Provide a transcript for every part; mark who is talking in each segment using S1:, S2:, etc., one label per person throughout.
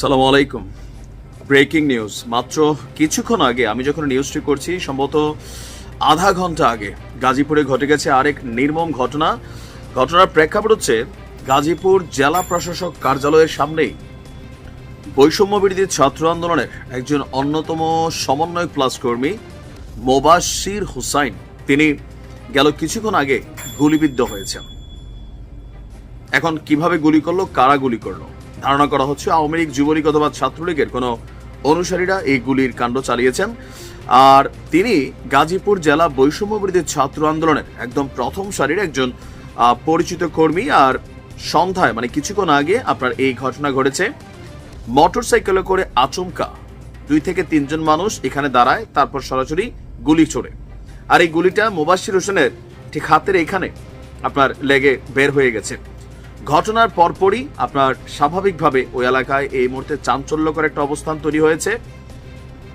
S1: সালাম আলাইকুম। Breaking news. মাত্র কিছুক্ষণ আগে আমি যখন নিউজটি করছি, সম্ভবত আধা ঘণ্টা আগে গাজীপুরে ঘটে গেছে আরেক নির্মম ঘটনা। ঘটনার প্রেক্ষাপট হচ্ছে, গাজীপুর জেলা প্রশাসক কার্যালয়ের সামনেই বৈষম্য বিরোধী ছাত্র আন্দোলনের একজন অন্যতম সমন্বয় প্লাস কর্মী, মোবাশির হুসাইন, তিনি গেল কিছুক্ষণ আগে গুলিবিদ্ধ হয়েছেন। এখন কীভাবে গুলি করল, কারা গুলি করল? ধারণা করা হচ্ছে আওয়ামী লীগ, যুবলীগ অথবা ছাত্রলীগের কোনো অনুসারীরা এই গুলির কাণ্ড চালিয়েছেন। আর তিনি গাজীপুর জেলা বৈষম্য বিরোধী ছাত্র আন্দোলনের একদম প্রথম সারির একজন পরিচিত কর্মী। আর সন্ধ্যায় মানে কিছুক্ষণ আগে আপনার এই ঘটনা ঘটেছে। মোটরসাইকেলে করে আচমকা দুই থেকে তিনজন মানুষ এখানে দাঁড়ায়, তারপর সরাসরি গুলি ছোড়ে আর এই গুলিটা মুবাশির হোসেনের ঠিক হাতের এখানে আপনার লেগে বের হয়ে গেছে। ঘটনার পরপরই আপনার স্বাভাবিকভাবে ওই এলাকায় এই মুহূর্তে চাঞ্চল্যকর একটা অবস্থান তৈরি হয়েছে।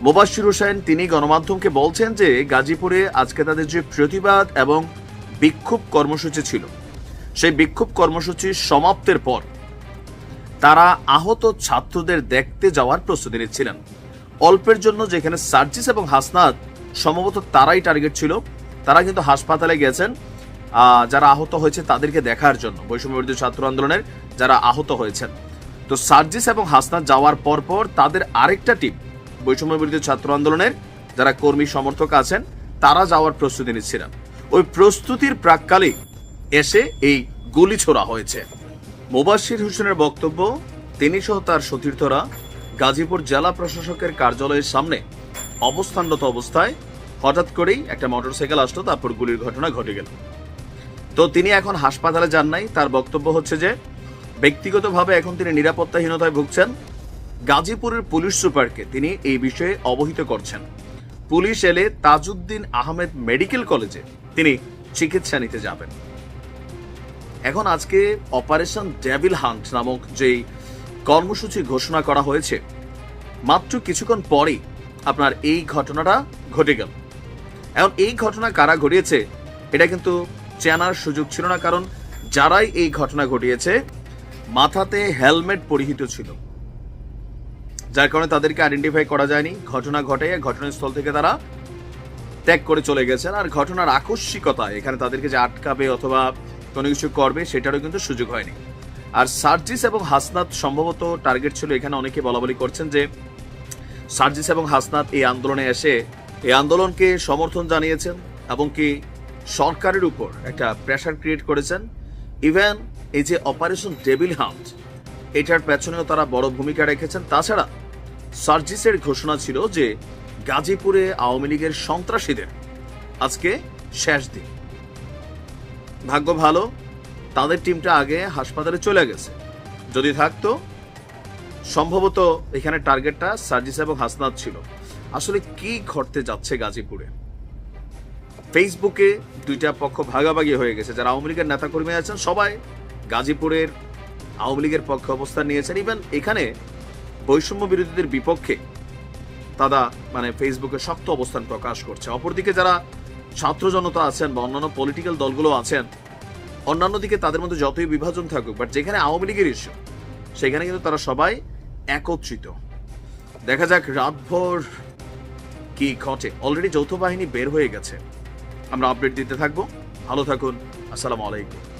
S1: মোবাশির হোসেন, তিনি গণমাধ্যমকে বলছেন যে গাজীপুরে আজকে তাদের যে প্রতিবাদ এবং বিক্ষোভ কর্মসূচি ছিল, সেই বিক্ষোভ কর্মসূচির সমাপ্তের পর তারা আহত ছাত্রদের দেখতে যাওয়ার প্রস্তুতি নিচ্ছিলেন। অল্পের জন্য যেখানে সার্জিস এবং হাসনাত, সম্ভবত তারাই টার্গেট ছিল, তারা কিন্তু হাসপাতালে গেছেন। যারা আহত হয়েছে তাদেরকে দেখার জন্য বৈষম্য বিরোধী ছাত্র আন্দোলনের যারা আহত হয়েছেন। তো সার্জিস এবং হাসনাত যাওয়ার পর পর তাদের আরেকটা টিম বৈষম্য বিরোধী ছাত্র আন্দোলনের যারা কর্মী সমর্থক আছেন, তারা যাওয়ার প্রস্তুতি নিচ্ছিলেন। ওই প্রস্তুতির প্রাককালে এসে এই গুলি ছোড়া হয়েছে। মোবাশির হোসেনের বক্তব্য, তিনি সহ তার সতীর্থরা গাজীপুর জেলা প্রশাসকের কার্যালয়ের সামনে অবস্থানরত অবস্থায় হঠাৎ করেই একটা মোটরসাইকেল আসলো, তারপর গুলির ঘটনা ঘটে গেল। তো তিনি এখন হাসপাতালে যান নাই। তার বক্তব্য হচ্ছে যে, ব্যক্তিগতভাবে এখন তিনি নিরাপত্তাহীনতায় ভুগছেন। গাজীপুরের পুলিশ সুপারকে তিনি এই বিষয়ে অবহিত করছেন। পুলিশ এলে তাজউদ্দিন আহমেদ মেডিকেল কলেজে তিনি চিকিৎসা নিতে যাবেন। এখন আজকে অপারেশন ডেভিল হান্ট নামক যেই কর্মসূচি ঘোষণা করা হয়েছে, মাত্র কিছুক্ষণ পরেই আপনার এই ঘটনাটা ঘটে গেল। এখন এই ঘটনা কারা ঘটিয়েছে, এটা কিন্তু চেনার সুযোগ ছিল না, কারণ যারাই এই ঘটনা ঘটিয়েছে, মাথাতে হেলমেট পরিহিত ছিল। যার কারণে তাদেরকে আইডেন্টিফাই করা যায়নি। ঘটনা ঘটে, ঘটনাস্থল থেকে তারা ত্যাগ করে চলে গেছেন। আর ঘটনার আকস্মিকতা, এখানে তাদেরকে যে আটকাবে অথবা কোনো কিছু করবে, সেটারও কিন্তু সুযোগ হয়নি। আর সার্জিস এবং হাসনাত সম্ভবত টার্গেট ছিল, এখানে অনেকে বলা বলি করছেন যে, সার্জিস এবং হাসনাত এই আন্দোলনে এসে, এই আন্দোলনকে সমর্থন জানিয়েছেন এবং কি সরকারের উপর একটা প্রেশার ক্রিয়েট করেছেন। ইভেন এই যে অপারেশন ডেভিল হান্ট এটার পেছনেও তারা বড় ভূমিকা রেখেছেন। তাছাড়া সার্জিসের ঘোষণা ছিল যে গাজীপুরে আওয়ামী লীগের সন্ত্রাসীদের আজকে শেষ দিন। ভাগ্য ভালো, তাদের টিমটা আগে হাসপাতালে চলে গেছে। যদি থাকতো, সম্ভবত এখানে টার্গেটটা সার্জিস এবং হাসনাত ছিল। আসলে কি ঘটতে যাচ্ছে গাজীপুরে? ফেসবুকে দুইটা পক্ষ ভাগাভাগি হয়ে গেছে। যারা আওয়ামী লীগের নেতাকর্মী আছেন, সবাই গাজীপুরের আওয়ামী লীগের পক্ষে অবস্থান নিয়েছেন। ইভেন এখানে বৈষম্য বিরোধীদের বিপক্ষে তারা মানে ফেসবুকে শক্ত অবস্থান প্রকাশ করছে। অপরদিকে যারা ছাত্র জনতা আছেন বা অন্যান্য পলিটিক্যাল দলগুলো আছেন, অন্যান্য দিকে তাদের মধ্যে যতই বিভাজন থাকুক বাট যেখানে আওয়ামী লীগের ইস্যু সেখানে কিন্তু তারা সবাই একত্রিত। দেখা যাক রাতভর কি ঘটে। অলরেডি যৌথ বাহিনী বের হয়ে গেছে। আমরা আপডেট দিতে থাকব। ভালো থাকুন। আসসালামু আলাইকুম।